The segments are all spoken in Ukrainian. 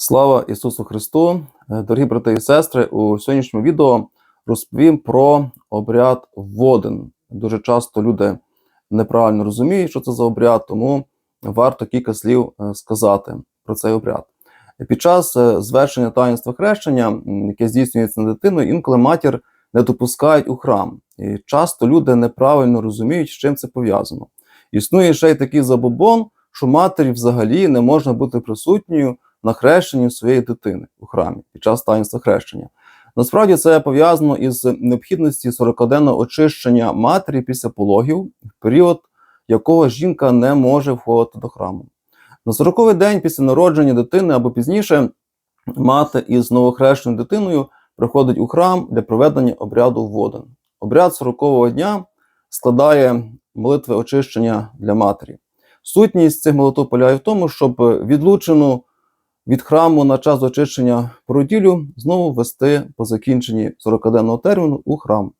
Слава Ісусу Христу! Е, Дорогі брати і сестри, у сьогоднішньому відео розповім про обряд воден. Дуже часто люди неправильно розуміють, що це за обряд, тому варто кілька слів е, сказати про цей обряд. Під час е, звершення таїнства хрещення, яке здійснюється над дитиною, інколи матір не допускають у храм. І часто люди неправильно розуміють, з чим це пов'язано. Існує ще й такий забобон, що матері взагалі не можна бути присутньою на хрещенні своєї дитини у храмі під час таїнства хрещення. Насправді це пов'язано із необхідністю 40-денного очищення матері після пологів, в період якого жінка не може входити до храму. На 40-й день після народження дитини або пізніше мати із новохрещеною дитиною приходить у храм для проведення обряду воден. Обряд 40-го дня складає молитви очищення для матері. Сутність цих молитв полягає в тому, щоб відлучену від храму на час очищення породілю знову вести по закінченні 40-денного терміну у храм.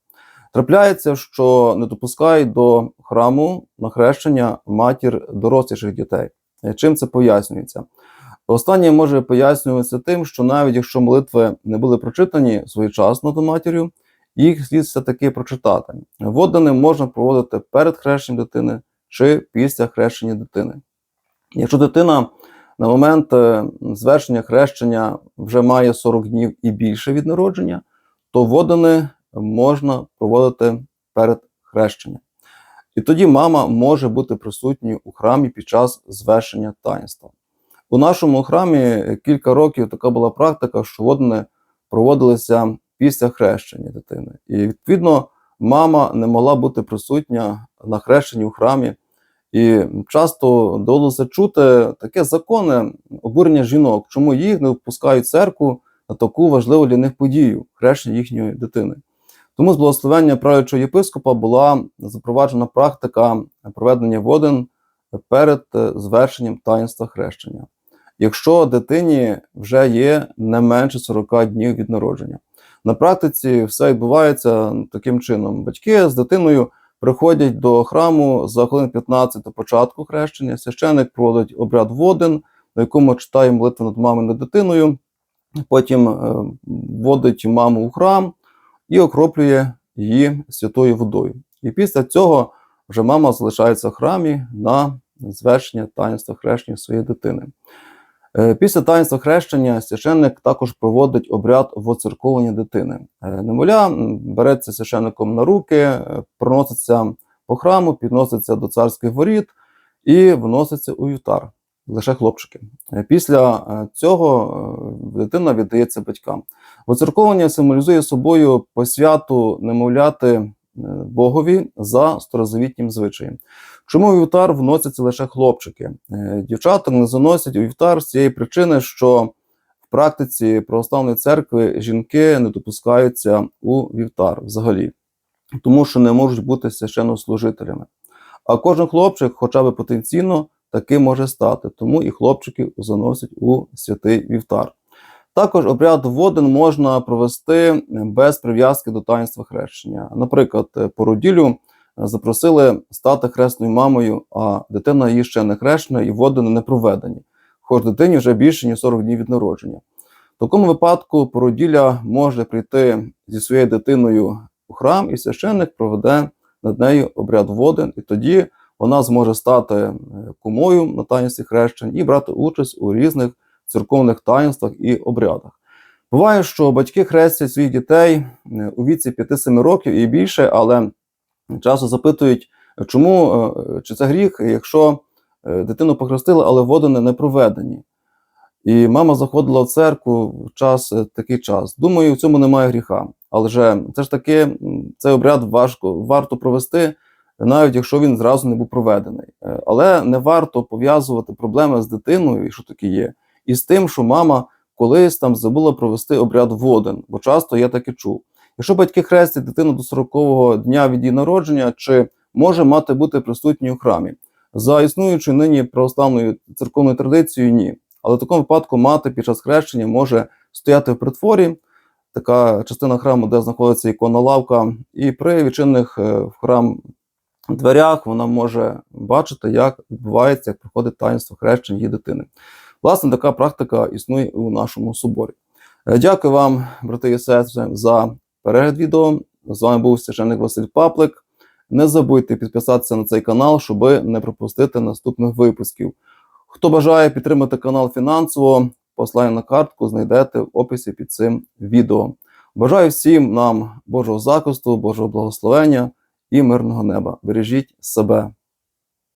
Трапляється, що не допускають до храму на хрещення матір доросліших дітей. Е, Чим це пояснюється? Останнє може пояснюватися тим, що навіть якщо молитви не були прочитані своєчасно до матір'ю, їх слід все-таки прочитати. Водане можна проводити перед хрещенням дитини чи після хрещення дитини. Якщо дитина на момент е, звершення хрещення вже має 40 днів і більше від народження, то водане можна проводити перед хрещенням. І тоді мама може бути присутньою у храмі під час звершення таїнства. У нашому храмі кілька років така була практика, що водне проводилися після хрещення дитини. І відповідно мама не могла бути присутня на хрещенні у храмі. І часто довелося чути таке законне обурення жінок, чому їх не впускають в церкву на таку важливу для них подію хрещення їхньої дитини. Тому з благословення правлячого єпископа була запроваджена практика проведення воден перед е, звершенням таїнства хрещення, якщо дитині вже є не менше 40 днів від народження. На практиці все відбувається таким чином: батьки з дитиною приходять до храму за хвилин 15 до початку хрещення. Священик проводить обряд воден, на якому читає молитву над мамою над дитиною, потім е, вводить маму у храм і окроплює її святою водою. І після цього вже мама залишається в храмі на звершення таїнства хрещення своєї дитини. Е, Після таїнства хрещення священник також проводить обряд воцерковлення дитини. Е, Немовля м, береться священником на руки, е, проноситься по храму, підноситься до царських воріт і вноситься у вівтар. Лише хлопчики. Після цього дитина віддається батькам. Воцерковлення символізує собою посвяту немовляти Богові за старозавітнім звичаєм. Чому вівтар вносяться лише хлопчики? Е, Дівчаток не заносять у вівтар з цієї причини, що в практиці православної церкви жінки не допускаються у вівтар взагалі, тому що не можуть бути священнослужителями. А кожен хлопчик, хоча б потенційно, таким може стати, тому і хлопчиків заносять у святий вівтар. Також обряд воден можна провести без прив'язки до таїнства хрещення. Наприклад, породілю запросили стати хресною мамою, а дитина її ще не хрещена і водини не проведені, хоч дитині вже більше ніж 40 днів від народження. В такому випадку породілля може прийти зі своєю дитиною у храм, і священник проведе над нею обряд воден, і тоді вона зможе стати е, кумою на таїнстві хрещень і брати участь у різних церковних таїнствах і обрядах. Буває, що батьки хрестять своїх дітей е, у віці 5-7 років і більше, але часто запитують, чому е, чи це гріх, якщо е, дитину похрестили, але водини не проведені. І мама заходила в церкву в час такий час. Думаю, в цьому немає гріха. Але же це ж таки цей обряд важко варто провести, навіть якщо він зразу не був проведений. Але не варто пов'язувати проблеми з дитиною, що таке є, і з тим, що мама колись там забула провести обряд воден, бо часто я таки чув. Якщо батьки хрестять дитину до 40-го дня від її народження, чи може мати бути присутньою у храмі? За існуючою нині православною церковною традицією, ні. Але в такому випадку мати під час хрещення може стояти в притворі, така частина храму, де знаходиться ікона лавка, і при відчинених е, в храм дверях вона може бачити, як відбувається, як проходить таїнство хрещення її дитини. Власне, така практика існує і у нашому соборі. Е, Дякую вам, брати і сестри, за перегляд відео. З вами був священник Василь Паплик. Не забудьте підписатися на цей канал, щоб не пропустити наступних випусків. Хто бажає підтримати канал фінансово, посилання на картку знайдете в описі під цим відео. Бажаю всім нам Божого захисту, Божого благословення і мирного неба. Бережіть себе.